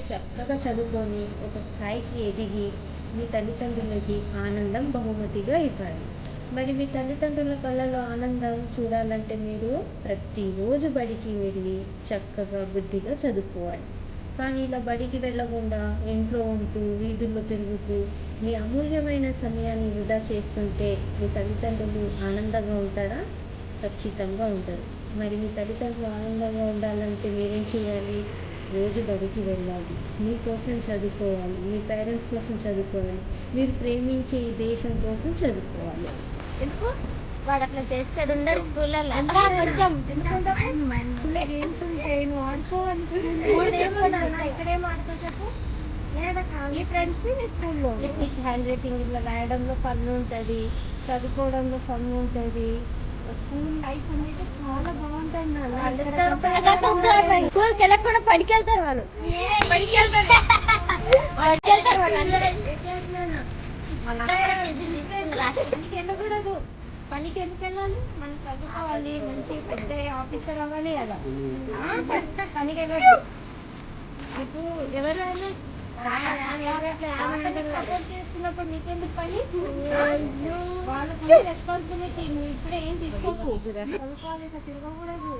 మీరు చక్కగా చదువుకొని ఒక స్థాయికి ఎదిగి మీ తల్లిదండ్రులకి ఆనందం బహుమతిగా ఇవ్వాలి. మరి మీ తల్లిదండ్రుల కళ్ళలో ఆనందం చూడాలంటే మీరు ప్రతిరోజు బడికి వెళ్ళి చక్కగా బుద్ధిగా చదువుకోవాలి. కానీ ఇలా బడికి వెళ్ళకుండా ఇంట్లో ఉంటూ వీధుల్లో తిరుగుతూ మీ అమూల్యమైన సమయాన్ని వృధా చేస్తుంటే మీ తల్లిదండ్రులు ఆనందంగా ఉంటారా? ఖచ్చితంగా ఉంటారు. మరి మీ తల్లిదండ్రులు ఆనందంగా ఉండాలంటే మీరేం చేయాలి? రోజు బడికి వెళ్ళాలి. మీకోసం చదువుకోవాలి. మీ పేరెంట్స్ కోసం చదువుకోవాలి. మీరు ప్రేమించే ఈ దేశం కోసం చదువుకోవాలి. ఎందుకు? వాడు అట్లా చేస్తాడు. ఉండడు స్కూళ్ళల్లో. కొంచెం గేమ్స్ ఉంటాయి నువ్వు ఆడుకోవాలి ఇక్కడేం ఆడుకో చెప్పు. ఈ ఫ్రెండ్స్ నీ స్కూల్లో? నీకు హ్యాండ్ రైటింగ్ ఇట్లా రాయడంలో ఫన్ ఉంటుంది. చదువుకోవడంలో ఫన్ ఉంటుంది. స్కూల్ లైఫ్ అనేది చాలా బాగుంటుంది వెళ్ళకుండా పనికి వెళ్తారు వాళ్ళు. పనికి వెళ్తారు పనికి వెళ్తారు వాళ్ళు పనికి వెళ్ళకూడదు పనికి ఎందుకు వెళ్ళాలి మనం చదువుకోవాలి మంచి పెద్ద ఆఫీసర్ అవ్వాలి కదా పనికి వెళ్ళదు నీకు ఎవరైనా సపోర్ట్ చేస్తున్నప్పుడు నీకెందుకు పని వాళ్ళకి రెస్పాన్సిబిలిటీ నువ్వు ఇప్పుడే ఏం తీసుకోకు చదువుకోవాలి తిరగకూడదు